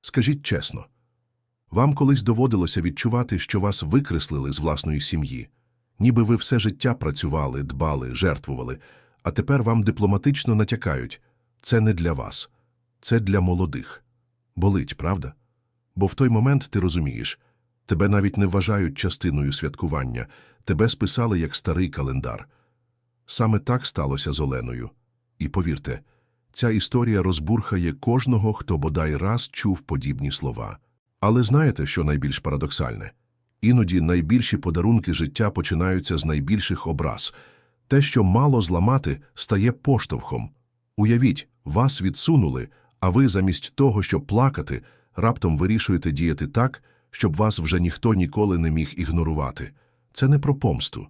Скажіть чесно, вам колись доводилося відчувати, що вас викреслили з власної сім'ї, ніби ви все життя працювали, дбали, жертвували, а тепер вам дипломатично натякають це не для вас, це для молодих. Болить, правда? Бо в той момент ти розумієш, тебе навіть не вважають частиною святкування, тебе списали як старий календар. Саме так сталося з Оленою. І повірте, ця історія розбурхає кожного, хто бодай раз чув подібні слова. Але знаєте, що найбільш парадоксальне? Іноді найбільші подарунки життя починаються з найбільших образ. Те, що мало зламати, стає поштовхом. Уявіть, вас відсунули, а ви замість того, щоб плакати, раптом вирішуєте діяти так, щоб вас вже ніхто ніколи не міг ігнорувати. Це не про помсту,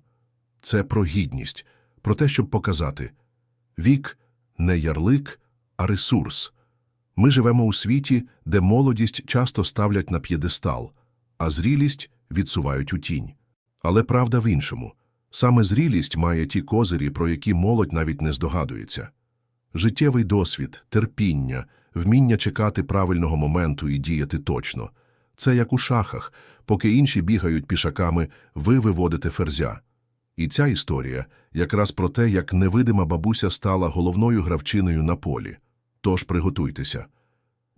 це про гідність, про те, щоб показати вік не ярлик, а ресурс. Ми живемо у світі, де молодість часто ставлять на п'єдестал, а зрілість відсувають у тінь. Але правда в іншому. Саме зрілість має ті козирі, про які молодь навіть не здогадується. Життєвий досвід, терпіння, вміння чекати правильного моменту і діяти точно. Це як у шахах, поки інші бігають пішаками, ви виводите ферзя. І ця історія якраз про те, як невидима бабуся стала головною гравчиною на полі. Тож приготуйтеся.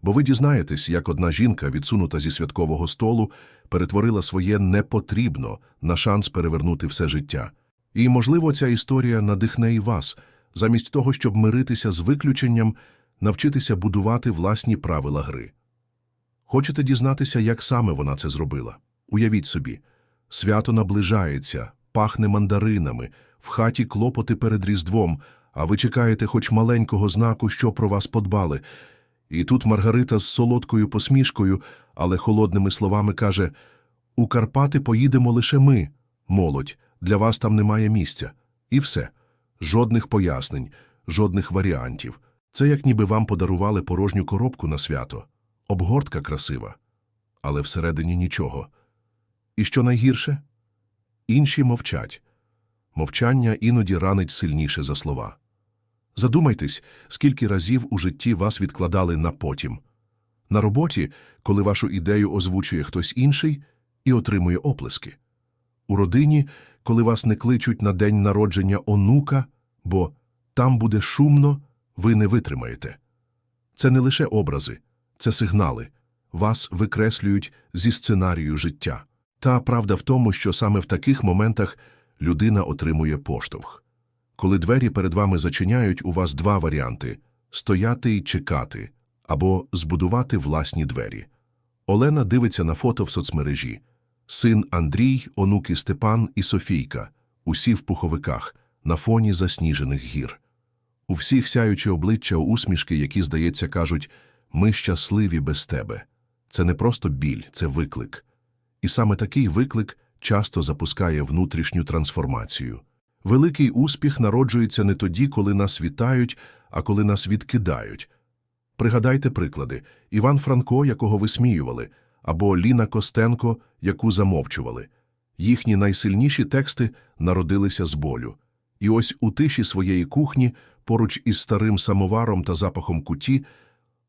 Бо ви дізнаєтесь, як одна жінка, відсунута зі святкового столу, перетворила своє непотрібно на шанс перевернути все життя. І, можливо, ця історія надихне і вас, замість того, щоб миритися з виключенням, навчитися будувати власні правила гри. Хочете дізнатися, як саме вона це зробила? Уявіть собі, свято наближається, пахне мандаринами, в хаті клопоти перед Різдвом, а ви чекаєте хоч маленького знаку, що про вас подбали. І тут Маргарита з солодкою посмішкою, але холодними словами каже «У Карпати поїдемо лише ми, молодь, для вас там немає місця». І все. Жодних пояснень, жодних варіантів. Це як ніби вам подарували порожню коробку на свято. Обгортка красива, але всередині нічого. І що найгірше? Інші мовчать. Мовчання іноді ранить сильніше за слова. Задумайтесь, скільки разів у житті вас відкладали на потім. На роботі, коли вашу ідею озвучує хтось інший і отримує оплески. У родині, коли вас не кличуть на день народження онука, бо там буде шумно, ви не витримаєте. Це не лише образи, це сигнали. Вас викреслюють зі сценарію життя. Та правда в тому, що саме в таких моментах людина отримує поштовх. Коли двері перед вами зачиняють, у вас два варіанти – стояти і чекати, або збудувати власні двері. Олена дивиться на фото в соцмережі. Син Андрій, онуки Степан і Софійка, усі в пуховиках, на фоні засніжених гір. У всіх сяючі обличчя усмішки, які, здається, кажуть «Ми щасливі без тебе». Це не просто біль, це виклик. І саме такий виклик часто запускає внутрішню трансформацію. Великий успіх народжується не тоді, коли нас вітають, а коли нас відкидають. Пригадайте приклади Іван Франко, якого висміювали, або Ліна Костенко, яку замовчували. Їхні найсильніші тексти народилися з болю. І ось у тиші своєї кухні, поруч із старим самоваром та запахом куті,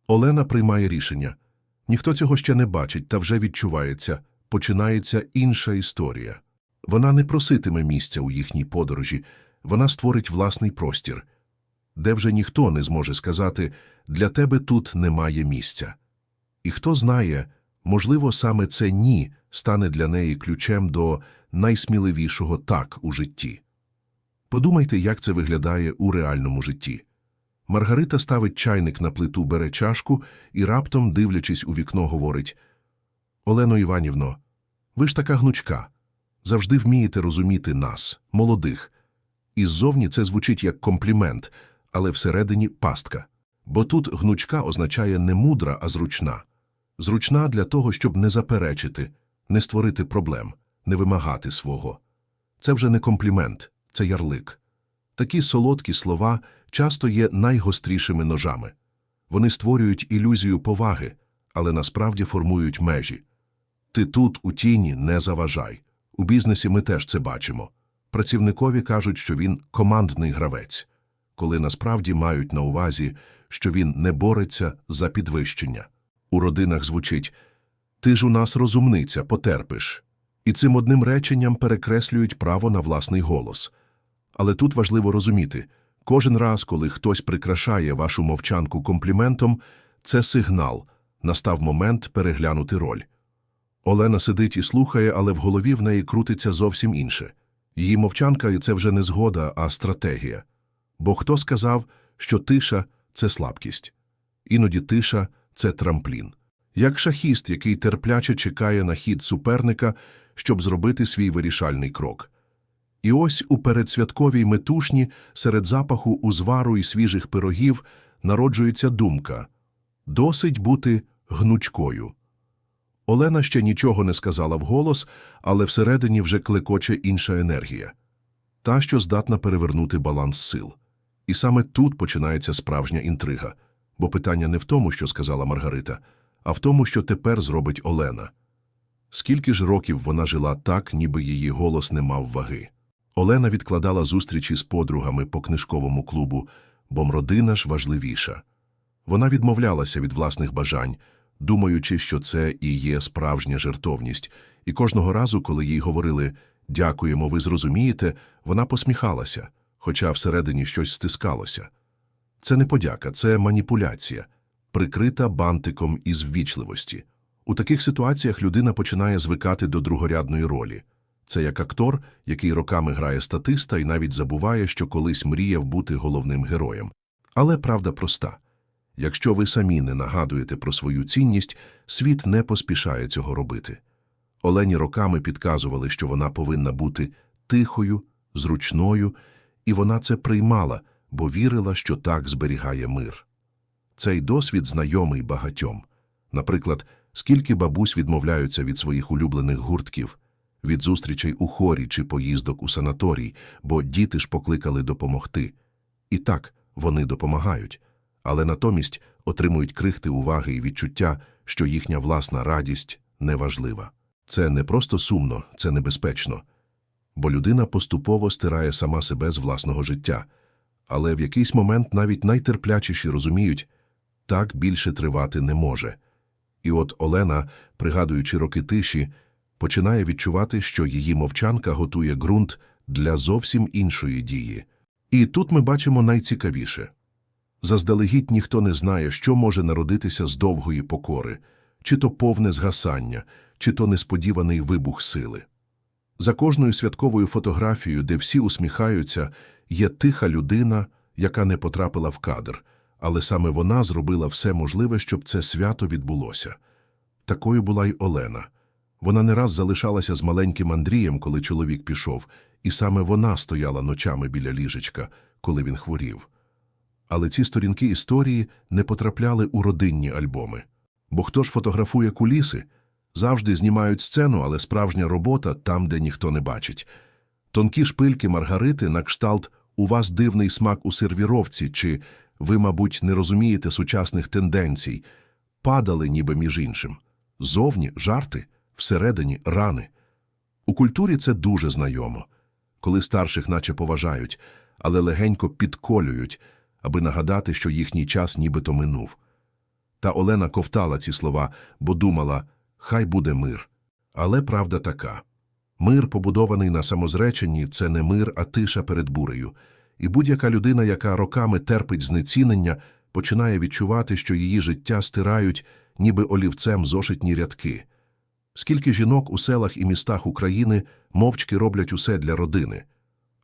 Олена приймає рішення. Ніхто цього ще не бачить та вже відчувається, починається інша історія. Вона не проситиме місця у їхній подорожі, вона створить власний простір, де вже ніхто не зможе сказати «для тебе тут немає місця». І хто знає, можливо, саме це «ні» стане для неї ключем до найсміливішого «так» у житті. Подумайте, як це виглядає у реальному житті. Маргарита ставить чайник на плиту, бере чашку і раптом, дивлячись у вікно, говорить «Олено Іванівно, ви ж така гнучка, завжди вмієте розуміти нас, молодих». І ззовні це звучить як комплімент, але всередині пастка. Бо тут гнучка означає не мудра, а зручна. Зручна для того, щоб не заперечити, не створити проблем, не вимагати свого. Це вже не комплімент, це ярлик. Такі солодкі слова часто є найгострішими ножами. Вони створюють ілюзію поваги, але насправді формують межі. Ти тут, у тіні, не заважай. У бізнесі ми теж це бачимо. Працівникові кажуть, що він командний гравець, коли насправді мають на увазі, що він не бореться за підвищення. У родинах звучить Ти ж у нас розумниця, потерпиш. І цим одним реченням перекреслюють право на власний голос. Але тут важливо розуміти, кожен раз, коли хтось прикрашає вашу мовчанку компліментом, це сигнал, настав момент переглянути роль. Олена сидить і слухає, але в голові в неї крутиться зовсім інше. Її мовчанка це вже не згода, а стратегія. Бо хто сказав, що тиша це слабкість? Іноді тиша це трамплін. Як шахіст, який терпляче чекає на хід суперника, щоб зробити свій вирішальний крок. І ось у передсвятковій метушні, серед запаху узвару і свіжих пирогів, народжується думка досить бути гнучкою. Олена ще нічого не сказала вголос, але всередині вже клекоче інша енергія. Та, що здатна перевернути баланс сил. І саме тут починається справжня інтрига, бо питання не в тому, що сказала Маргарита, а в тому, що тепер зробить Олена. Скільки ж років вона жила так, ніби її голос не мав ваги. Олена відкладала зустрічі з подругами по книжковому клубу, бо родина ж важливіша. Вона відмовлялася від власних бажань, думаючи, що це і є справжня жертовність, і кожного разу, коли їй говорили «Дякуємо, ви зрозумієте», вона посміхалася, хоча всередині щось стискалося. Це не подяка, це маніпуляція, прикрита бантиком із ввічливості. У таких ситуаціях людина починає звикати до другорядної ролі. Це як актор, який роками грає статиста і навіть забуває, що колись мріяв бути головним героєм. Але правда проста. Якщо ви самі не нагадуєте про свою цінність, світ не поспішає цього робити. Олені роками підказували, що вона повинна бути тихою, зручною, і вона це приймала, бо вірила, що так зберігає мир. Цей досвід знайомий багатьом. Наприклад, скільки бабусь відмовляються від своїх улюблених гуртків, від зустрічей у хорі чи поїздок у санаторій, бо діти ж покликали допомогти. І так, вони допомагають, але натомість отримують крихти уваги і відчуття, що їхня власна радість неважлива. Це не просто сумно, це небезпечно. Бо людина поступово стирає сама себе з власного життя, але в якийсь момент навіть найтерплячіші розуміють, так більше тривати не може. І от Олена, пригадуючи роки тиші, починає відчувати, що її мовчанка готує ґрунт для зовсім іншої дії. І тут ми бачимо найцікавіше. Заздалегідь ніхто не знає, що може народитися з довгої покори, чи то повне згасання, чи то несподіваний вибух сили. За кожною святковою фотографією, де всі усміхаються, є тиха людина, яка не потрапила в кадр, але саме вона зробила все можливе, щоб це свято відбулося. Такою була й Олена. Вона не раз залишалася з маленьким Андрієм, коли чоловік пішов, і саме вона стояла ночами біля ліжечка, коли він хворів. Але ці сторінки історії не потрапляли у родинні альбоми. Бо хто ж фотографує куліси? Завжди знімають сцену, але справжня робота там, де ніхто не бачить. Тонкі шпильки Маргарити на кшталт «У вас дивний смак у сервіровці» чи «Ви, мабуть, не розумієте сучасних тенденцій» падали ніби між іншим. Зовні жарти, всередині рани. У культурі це дуже знайомо, коли старших наче поважають, але легенько підколюють, аби нагадати, що їхній час нібито минув. Та Олена ковтала ці слова, бо думала, хай буде мир. Але правда така. Мир, побудований на самозреченні, це не мир, а тиша перед бурею. І будь-яка людина, яка роками терпить знецінення, починає відчувати, що її життя стирають, ніби олівцем зошитні рядки. Скільки жінок у селах і містах України мовчки роблять усе для родини,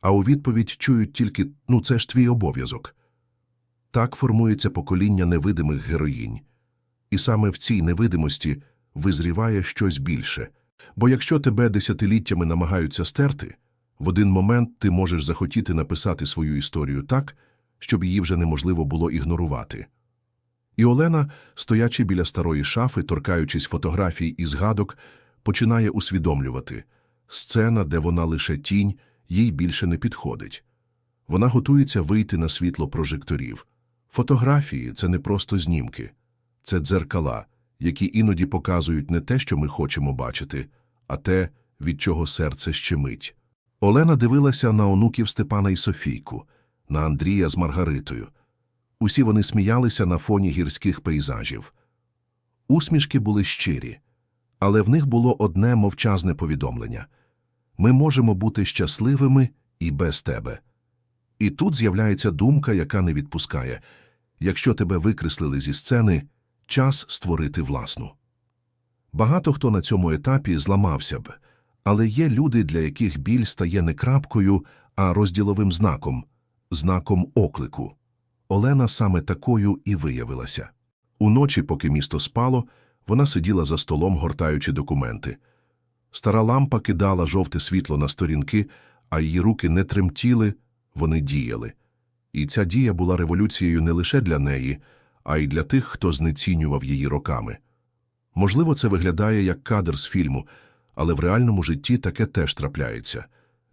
а у відповідь чують тільки «ну це ж твій обов'язок». Так формується покоління невидимих героїнь. І саме в цій невидимості визріває щось більше. Бо якщо тебе десятиліттями намагаються стерти, в один момент ти можеш захотіти написати свою історію так, щоб її вже неможливо було ігнорувати. І Олена, стоячи біля старої шафи, торкаючись фотографій і згадок, починає усвідомлювати сцена, де вона лише тінь, їй більше не підходить. Вона готується вийти на світло прожекторів. Фотографії це не просто знімки, це дзеркала, які іноді показують не те, що ми хочемо бачити, а те, від чого серце щемить. Олена дивилася на онуків Степана і Софійку, на Андрія з Маргаритою. Усі вони сміялися на фоні гірських пейзажів. Усмішки були щирі, але в них було одне мовчазне повідомлення ми можемо бути щасливими і без тебе. І тут з'являється думка, яка не відпускає якщо тебе викреслили зі сцени, час створити власну. Багато хто на цьому етапі зламався б, але є люди, для яких біль стає не крапкою, а розділовим знаком, знаком оклику. Олена саме такою і виявилася. Уночі, поки місто спало, вона сиділа за столом, гортаючи документи. Стара лампа кидала жовте світло на сторінки, а її руки не тремтіли, вони діяли. І ця дія була революцією не лише для неї, а й для тих, хто знецінював її роками. Можливо, це виглядає як кадр з фільму, але в реальному житті таке теж трапляється.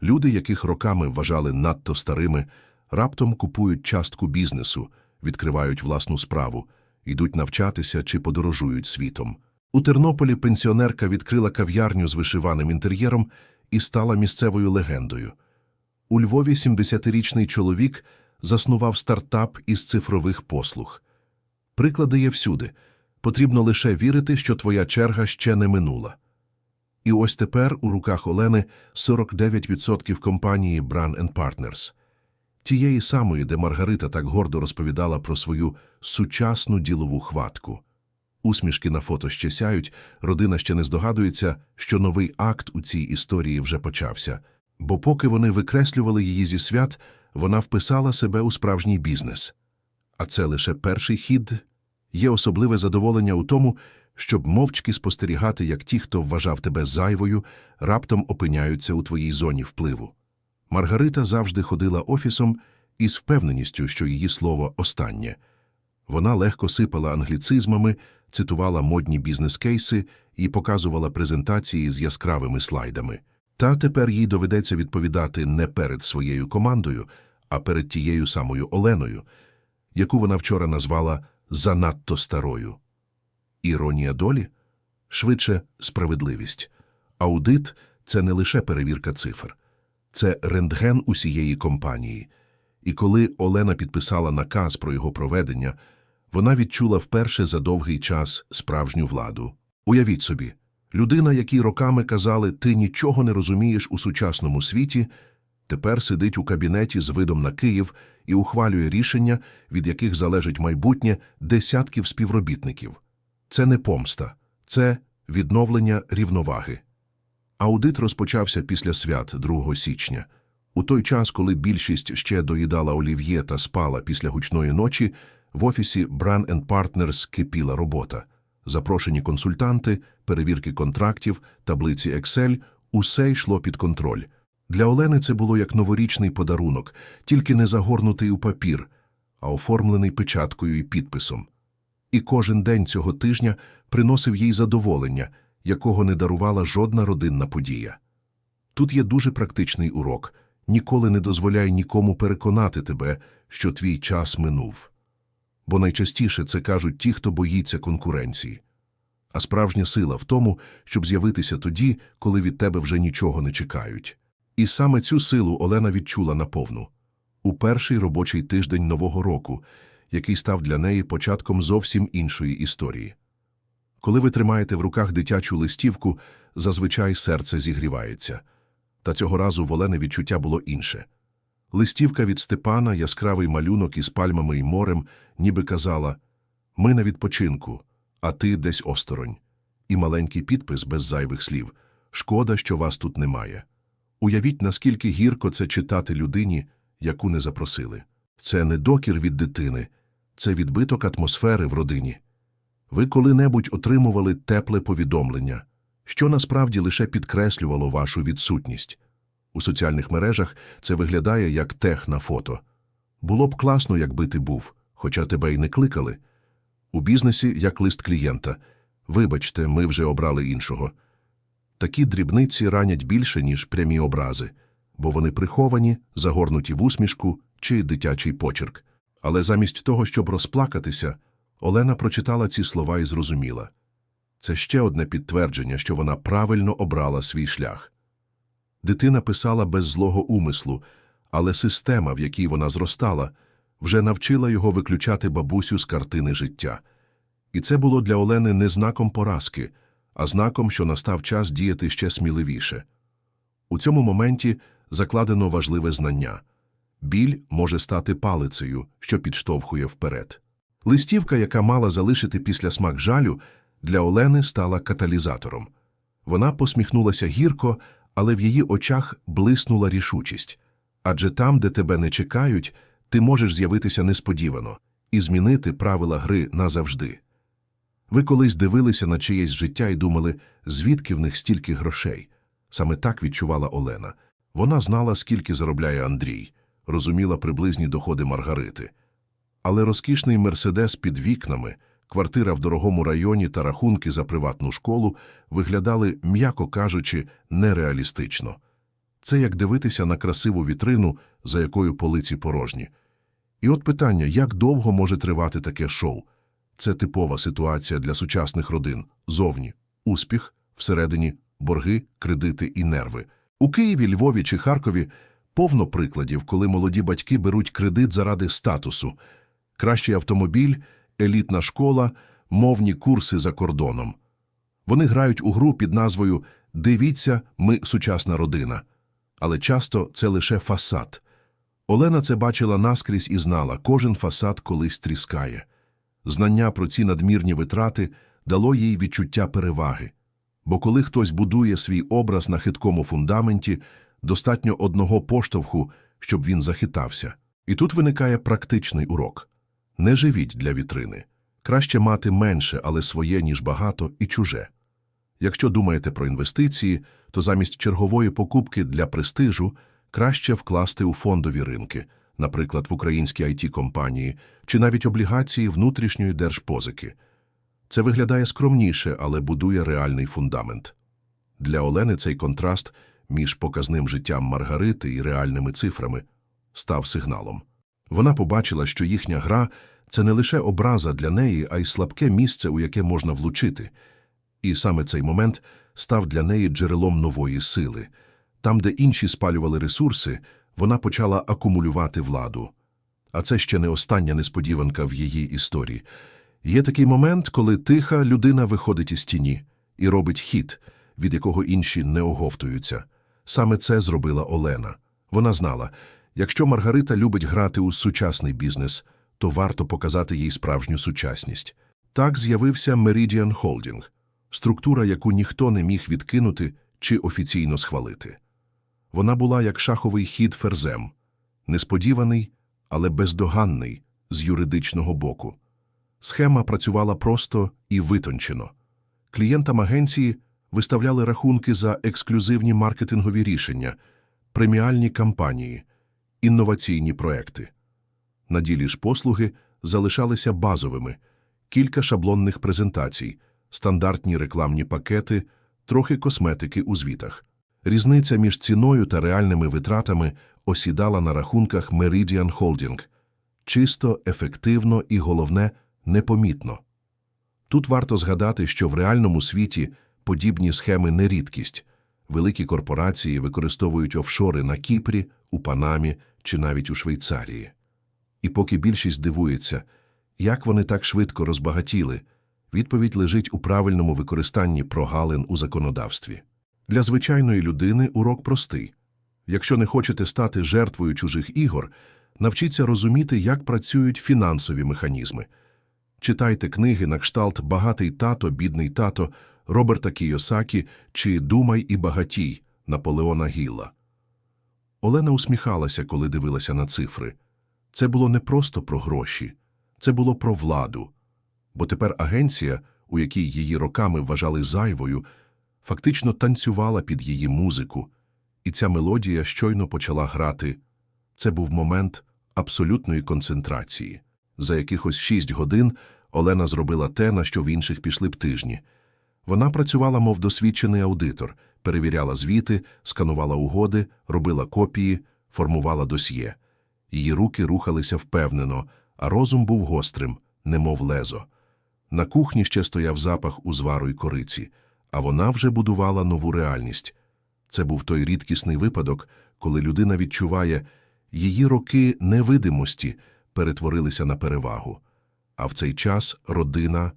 Люди, яких роками вважали надто старими, раптом купують частку бізнесу, відкривають власну справу, йдуть навчатися чи подорожують світом. У Тернополі пенсіонерка відкрила кав'ярню з вишиваним інтер'єром і стала місцевою легендою. У Львові 70-річний чоловік заснував стартап із цифрових послуг. Приклади є всюди. Потрібно лише вірити, що твоя черга ще не минула. І ось тепер у руках Олени 49% компанії Brand Partners. Тієї самої, де Маргарита так гордо розповідала про свою сучасну ділову хватку. Усмішки на фото ще сяють, родина ще не здогадується, що новий акт у цій історії вже почався. Бо поки вони викреслювали її зі свят, вона вписала себе у справжній бізнес. А це лише перший хід. Є особливе задоволення у тому, щоб мовчки спостерігати, як ті, хто вважав тебе зайвою, раптом опиняються у твоїй зоні впливу. Маргарита завжди ходила офісом із впевненістю, що її слово останнє. Вона легко сипала англіцизмами, цитувала модні бізнес-кейси і показувала презентації з яскравими слайдами. Та тепер їй доведеться відповідати не перед своєю командою, а перед тією самою Оленою, яку вона вчора назвала занадто старою. Іронія долі? Швидше справедливість. Аудит це не лише перевірка цифр, це рентген усієї компанії. І коли Олена підписала наказ про його проведення, вона відчула вперше за довгий час справжню владу. Уявіть собі, людина, якій роками казали, ти нічого не розумієш у сучасному світі, тепер сидить у кабінеті з видом на Київ і ухвалює рішення, від яких залежить майбутнє десятків співробітників. Це не помста, це відновлення рівноваги. Аудит розпочався після свят 2 січня. У той час, коли більшість ще доїдала олів'є та спала після гучної ночі, в офісі Brand Partners кипіла робота. Запрошені консультанти, перевірки контрактів, таблиці Excel – усе йшло під контроль. Для Олени це було як новорічний подарунок, тільки не загорнутий у папір, а оформлений печаткою і підписом. І кожен день цього тижня приносив їй задоволення, якого не дарувала жодна родинна подія. Тут є дуже практичний урок ніколи не дозволяй нікому переконати тебе, що твій час минув. Бо найчастіше це кажуть ті, хто боїться конкуренції. А справжня сила в тому, щоб з'явитися тоді, коли від тебе вже нічого не чекають. І саме цю силу Олена відчула наповну. У перший робочий тиждень Нового року, який став для неї початком зовсім іншої історії. Коли ви тримаєте в руках дитячу листівку, зазвичай серце зігрівається. Та цього разу в Олени відчуття було інше. Листівка від Степана, яскравий малюнок із пальмами і морем, ніби казала «Ми на відпочинку, а ти десь осторонь». І маленький підпис без зайвих слів «Шкода, що вас тут немає». Уявіть, наскільки гірко це читати людині, яку не запросили. Це не докір від дитини, це відбиток атмосфери в родині. Ви коли-небудь отримували тепле повідомлення, що насправді лише підкреслювало вашу відсутність. У соціальних мережах це виглядає як тех на фото. Було б класно, якби ти був, хоча тебе й не кликали. У бізнесі як лист клієнта. Вибачте, ми вже обрали іншого. Такі дрібниці ранять більше, ніж прямі образи, бо вони приховані, загорнуті в усмішку чи дитячий почерк. Але замість того, щоб розплакатися, Олена прочитала ці слова і зрозуміла. Це ще одне підтвердження, що вона правильно обрала свій шлях. Дитина писала без злого умислу, але система, в якій вона зростала, вже навчила його виключати бабусю з картини життя. І це було для Олени не знаком поразки, а знаком, що настав час діяти ще сміливіше. У цьому моменті закладено важливе знання. Біль може стати палицею, що підштовхує вперед. Листівка, яка мала залишити після смак жалю, для Олени стала каталізатором. Вона посміхнулася гірко, але в її очах блиснула рішучість. Адже там, де тебе не чекають, ти можеш з'явитися несподівано і змінити правила гри назавжди. Ви колись дивилися на чиєсь життя і думали, звідки в них стільки грошей. Саме так відчувала Олена. Вона знала, скільки заробляє Андрій, розуміла приблизні доходи Маргарити. Але розкішний мерседес під вікнами, квартира в дорогому районі та рахунки за приватну школу виглядали, м'яко кажучи, нереалістично. Це як дивитися на красиву вітрину, за якою полиці порожні. І от питання, як довго може тривати таке шоу? Це типова ситуація для сучасних родин. Зовні – успіх, всередині – борги, кредити і нерви. У Києві, Львові чи Харкові повно прикладів, коли молоді батьки беруть кредит заради статусу. Кращий автомобіль, елітна школа, мовні курси за кордоном. Вони грають у гру під назвою «Дивіться, ми сучасна родина». Але часто це лише фасад. Олена це бачила наскрізь і знала, кожен фасад колись тріскає. Знання про ці надмірні витрати дало їй відчуття переваги. Бо коли хтось будує свій образ на хиткому фундаменті, достатньо одного поштовху, щоб він захитався. І тут виникає практичний урок. Не живіть для вітрини. Краще мати менше, але своє, ніж багато, і чуже. Якщо думаєте про інвестиції, то замість чергової покупки для престижу краще вкласти у фондові ринки, наприклад, в українські IT-компанії чи навіть облігації внутрішньої держпозики. Це виглядає скромніше, але будує реальний фундамент. Для Олени цей контраст між показним життям Маргарити і реальними цифрами став сигналом. Вона побачила, що їхня гра – це не лише образа для неї, а й слабке місце, у яке можна влучити. І саме цей момент став для неї джерелом нової сили. Там, де інші спалювали ресурси, вона почала акумулювати владу. А це ще не остання несподіванка в її історії. Є такий момент, коли тиха людина виходить із тіні і робить хід, від якого інші не оговтуються. Саме це зробила Олена. Вона знала, якщо Маргарита любить грати у сучасний бізнес, то варто показати їй справжню сучасність. Так з'явився Meridian Holding – структура, яку ніхто не міг відкинути чи офіційно схвалити. Вона була як шаховий хід ферзем, несподіваний, але бездоганний з юридичного боку. Схема працювала просто і витончено. Клієнтам агенції виставляли рахунки за ексклюзивні маркетингові рішення, преміальні кампанії, інноваційні проекти. На ділі ж послуги залишалися базовими, кілька шаблонних презентацій, стандартні рекламні пакети, трохи косметики у звітах. Різниця між ціною та реальними витратами осідала на рахунках Meridian Holding. Чисто, ефективно і, головне, непомітно. Тут варто згадати, що в реальному світі подібні схеми не рідкість. Великі корпорації використовують офшори на Кіпрі, у Панамі чи навіть у Швейцарії. І поки більшість дивується, як вони так швидко розбагатіли, відповідь лежить у правильному використанні прогалин у законодавстві. Для звичайної людини урок простий. Якщо не хочете стати жертвою чужих ігор, навчіться розуміти, як працюють фінансові механізми. Читайте книги на кшталт «Багатий тато, бідний тато» Роберта Кійосакі чи «Думай і багатій» Наполеона Гілла. Олена усміхалася, коли дивилася на цифри. Це було не просто про гроші, це було про владу. Бо тепер агенція, у якій її роками вважали зайвою, фактично танцювала під її музику, і ця мелодія щойно почала грати. Це був момент абсолютної концентрації. За якихось шість годин Олена зробила те, на що в інших пішли б тижні. Вона працювала, мов досвідчений аудитор, перевіряла звіти, сканувала угоди, робила копії, формувала досьє. Її руки рухалися впевнено, а розум був гострим, немов лезо. На кухні ще стояв запах узвару й кориці, а вона вже будувала нову реальність. Це був той рідкісний випадок, коли людина відчуває, її роки невидимості перетворилися на перевагу. А в цей час родина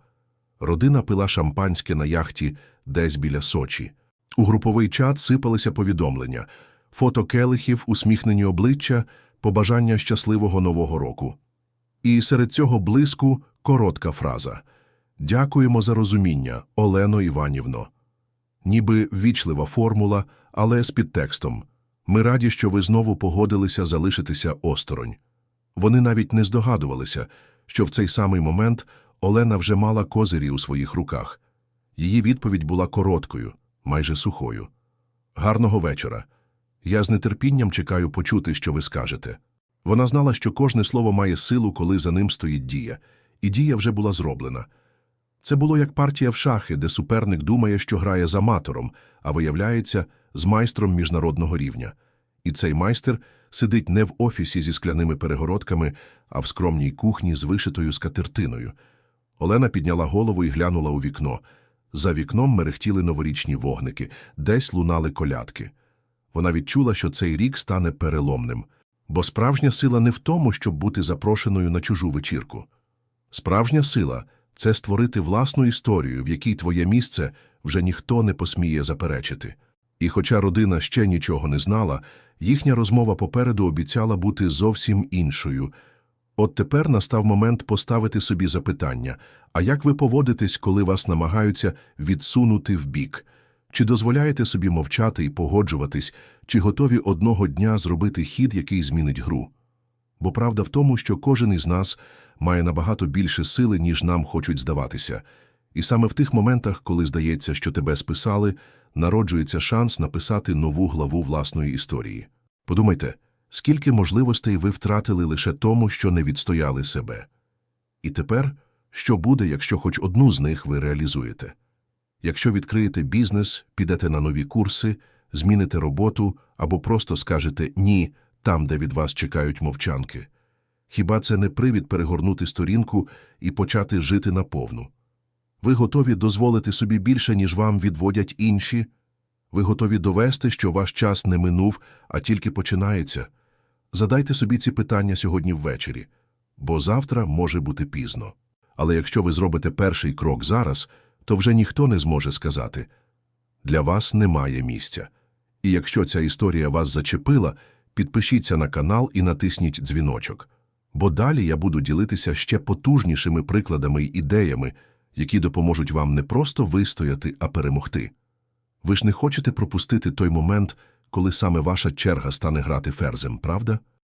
Родина пила шампанське на яхті десь біля Сочі. У груповий чат сипалися повідомлення, фото келихів, усміхнені обличчя, побажання щасливого нового року. І серед цього блиску коротка фраза «Дякуємо за розуміння, Олено Іванівно». Ніби ввічлива формула, але з підтекстом. Ми раді, що ви знову погодилися залишитися осторонь. Вони навіть не здогадувалися, що в цей самий момент Олена вже мала козирі у своїх руках. Її відповідь була короткою, майже сухою. Гарного вечора. Я з нетерпінням чекаю почути, що ви скажете. Вона знала, що кожне слово має силу, коли за ним стоїть дія, і дія вже була зроблена. Це було як партія в шахи, де суперник думає, що грає з аматором, а виявляється, з майстром міжнародного рівня. І цей майстер сидить не в офісі зі скляними перегородками, а в скромній кухні з вишитою скатертиною. Олена підняла голову і глянула у вікно. За вікном мерехтіли новорічні вогники, десь лунали колядки. Вона відчула, що цей рік стане переломним. Бо справжня сила не в тому, щоб бути запрошеною на чужу вечірку. Справжня сила це створити власну історію, в якій твоє місце вже ніхто не посміє заперечити. І хоча родина ще нічого не знала, їхня розмова попереду обіцяла бути зовсім іншою. От тепер настав момент поставити собі запитання, а як ви поводитесь, коли вас намагаються відсунути вбік? Чи дозволяєте собі мовчати і погоджуватись, чи готові одного дня зробити хід, який змінить гру? Бо правда в тому, що кожен із нас має набагато більше сили, ніж нам хочуть здаватися. І саме в тих моментах, коли здається, що тебе списали, народжується шанс написати нову главу власної історії. Подумайте, скільки можливостей ви втратили лише тому, що не відстояли себе. І тепер, що буде, якщо хоч одну з них ви реалізуєте? Якщо відкриєте бізнес, підете на нові курси, зміните роботу або просто скажете «ні» там, де від вас чекають мовчанки. Хіба це не привід перегорнути сторінку і почати жити наповну? Ви готові дозволити собі більше, ніж вам відводять інші? Ви готові довести, що ваш час не минув, а тільки починається? Задайте собі ці питання сьогодні ввечері, бо завтра може бути пізно. Але якщо ви зробите перший крок зараз, то вже ніхто не зможе сказати «Для вас немає місця». І якщо ця історія вас зачепила, підпишіться на канал і натисніть дзвіночок. Бо далі я буду ділитися ще потужнішими прикладами й ідеями, які допоможуть вам не просто вистояти, а перемогти. Ви ж не хочете пропустити той момент, коли саме ваша черга стане грати ферзем, правда?